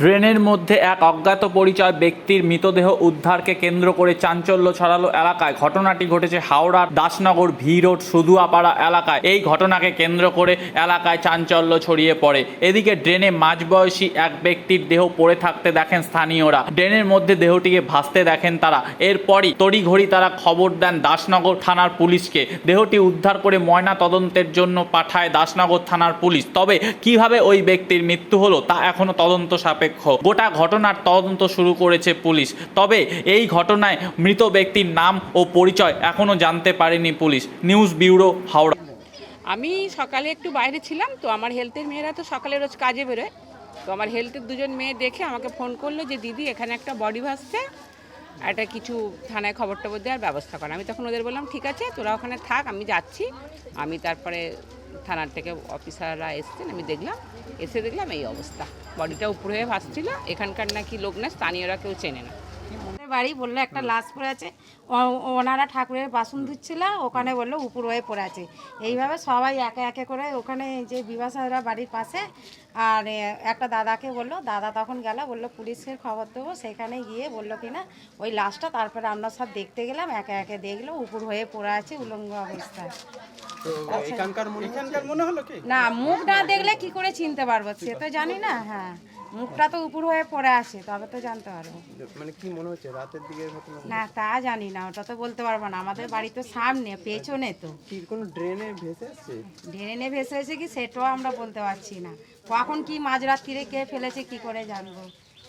ড্রেনের মধ্যে এক অজ্ঞাত পরিচয় ব্যক্তির মৃতদেহ উদ্ধারকে কেন্দ্র করে চাঞ্চল্য ছড়ালো এলাকায়। ঘটনাটি ঘটেছে হাওড়ার দাসনগর ভি রোড সুদুয়াপাড়া এলাকায়। এই ঘটনাকে কেন্দ্র করে এলাকায় চাঞ্চল্য ছড়িয়ে পড়ে। এদিকে ড্রেনে মাঝবয়সী এক ব্যক্তির দেহ পড়ে থাকতে দেখেন স্থানীয়রা। ড্রেনের মধ্যে দেহটিকে ভাসতে দেখেন তারা। এরপরই তড়িঘড়ি তারা খবর দেন দাসনগর থানার পুলিশকে। দেহটি উদ্ধার করে ময়না তদন্তের জন্য পাঠায় দাসনগর থানার পুলিশ। তবে কীভাবে ওই ব্যক্তির মৃত্যু হলো তা এখনও তদন্ত সাপেক্ষ গোটা ঘটনার তদন্ত শুরু করেছে পুলিশ। তবে এই ঘটনায় মৃত ব্যক্তির নাম ও পরিচয় এখনও জানতে পারেনি পুলিশ। News bureau, Howrah. আমি সকালে একটু বাইরে ছিলাম, তো আমার হেলথের মেয়েরা তো সকালে রোজ কাজে বেরোয়। তো আমার হেলথের দুজন মেয়ে দেখে আমাকে ফোন করল যে, দিদি, এখানে একটা বডি ভাসছে। একটা কিছু থানায় খবর টবর দেওয়ার ব্যবস্থা করা। আমি তখন ওদের বললাম, ঠিক আছে, তোরা ওখানে থাক, আমি যাচ্ছি। আমি তারপরে থানার থেকে অফিসাররা এসছেন, আমি দেখলাম, এসে দেখলাম এই অবস্থা। বডিটা উপরে হয়ে ভাসছিল, এখানকার নাকি লোক না স্থানীয়রা কেউ চেনে না। বাড়ি বলল একটা লাশ পড়ে আছে। ও- ওনারা ঠাকুরের বাসন ধুচ্ছিল ওখানে বলল উপর হয়ে পড়ে আছে। এইভাবে সবাই একে একে করে ওখানে যে বিবাসারা বাড়ির পাশে আর একটা দাদাকে বলল দাদা তখন গেল বলল পুলিশের খবর দেবো সেখানে গিয়ে বলল কি না ওই লাশটা তারপরে আমরা সব দেখতে গেলাম একে একে দেখল উপর হয়ে পড়ে আছে উলঙ্গ অবস্থায়। তো এখানকার মনে এখানকার মনে হলো কি? না মুখ না দেখলে কি করে চিনতে পারব? সে তো জানি না হ্যাঁ। মুখটা তো উপর হয়ে পড়ে আছে তবে তো জানতে পারব। মানে কি মনে হচ্ছে রাতের দিকে না তা জানি না ওটা তো বলতে পারব না। আমাদের বাড়ি তো সামনে পেছনে তো। কি কোনো ড্রেনে ভেসে আসছে ড্রেনে ভেসে এসে কি সেটাও আমরা বলতে পারছি না। কখন কি মাঝরাত্রিরে কে ফেলেছে কি করে জানব?